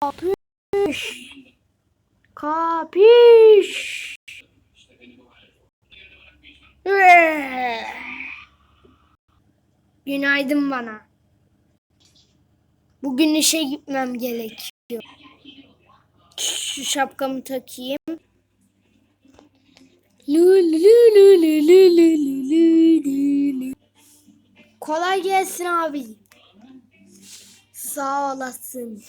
Kapış. Kapış. Günaydın bana. Bugün işe gitmem gerekiyor. Şu şapkamı takayım. Kolay gelsin abi. Sağ olasın.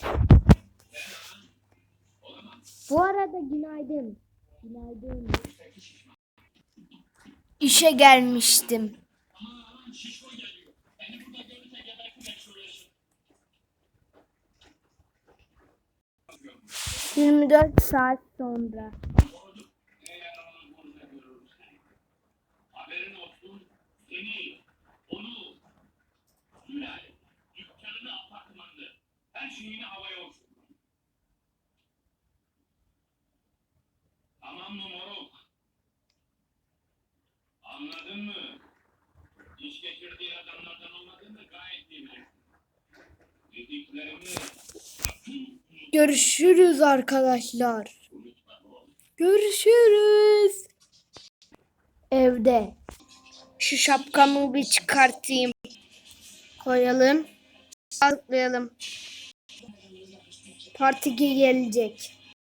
Bu arada günaydın. Günaydın. İşe gelmiştim. Yirmi dört saat sonra. Her şeyini havaya uçurdu. Tamam mı moruk? Anladın mı? İş getirdiği adamlardan olmadığını gayet iyi bilirsin. Dediklerimi Görüşürüz arkadaşlar. Görüşürüz. Evde. Şu şapkamı bir çıkartayım. Koyalım. Atlayalım. Parti gelecek.